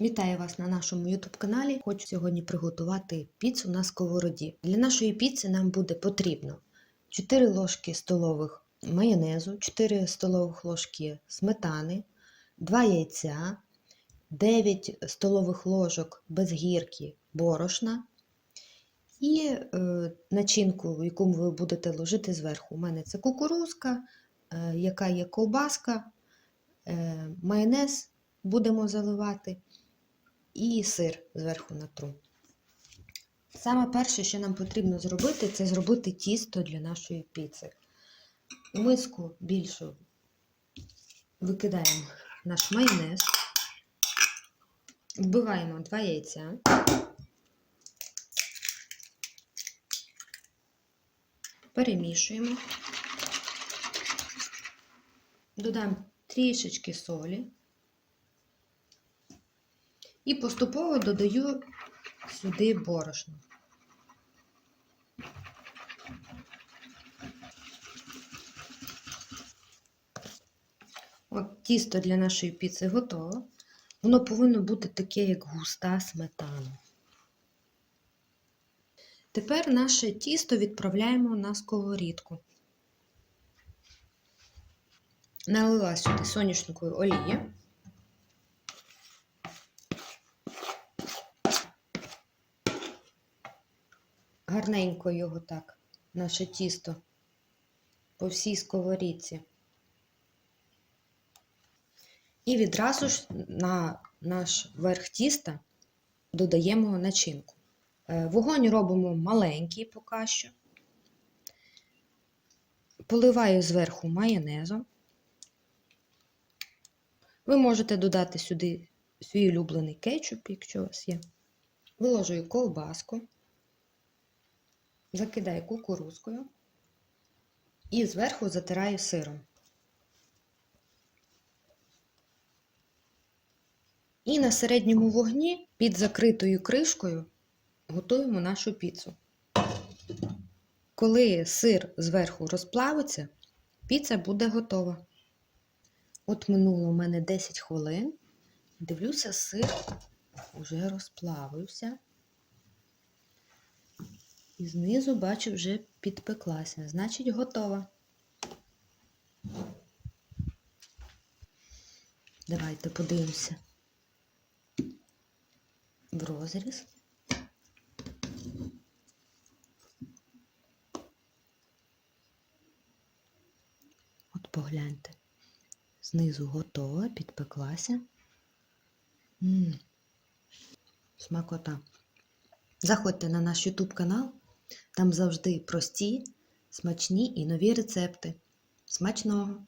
Вітаю вас на нашому YouTube каналі. Хочу сьогодні приготувати піцу на сковороді. Для нашої піци нам буде потрібно 4 ложки столових майонезу, 4 столових ложки сметани, 2 яйця, 9 столових ложок без гірки борошна і е, начинку, яку ви будете ложити зверху. У мене це кукурузка, е, яка є ковбаска, е, майонез будемо заливати і сир зверху натру. Саме перше, що нам потрібно зробити, це зробити тісто для нашої піци. У миску більшу викидаємо наш майонез, вбиваємо два яйця, перемішуємо, додаємо трішечки солі. І поступово додаю сюди борошно. От тісто для нашої піци готове. Воно повинно бути таке, як густа сметана. Тепер наше тісто відправляємо на сковорідку. Налила сюди соняшникової олії. Гарненько його так, наше тісто по всій сковорідці. І відразу ж на наш верх тіста додаємо начинку. Е, Вогонь робимо маленький поки що. Поливаю зверху майонезом. Ви можете додати сюди свій улюблений кетчуп, якщо у вас є. Виложую ковбаску закидаю кукурузкою і зверху затираю сиром. І на середньому вогні під закритою кришкою готуємо нашу піцу. Коли сир зверху розплавиться, піца буде готова. От минуло у мене 10 хвилин. Дивлюся, сир вже розплавився. І знизу бачу, вже підпеклася, значить готова. Давайте подивимося в розріз. От погляньте. Знизу готова, підпеклася. М -м. Смакота. Заходьте на наш YouTube канал, там завжди прості, смачні і нові рецепти. Смачного!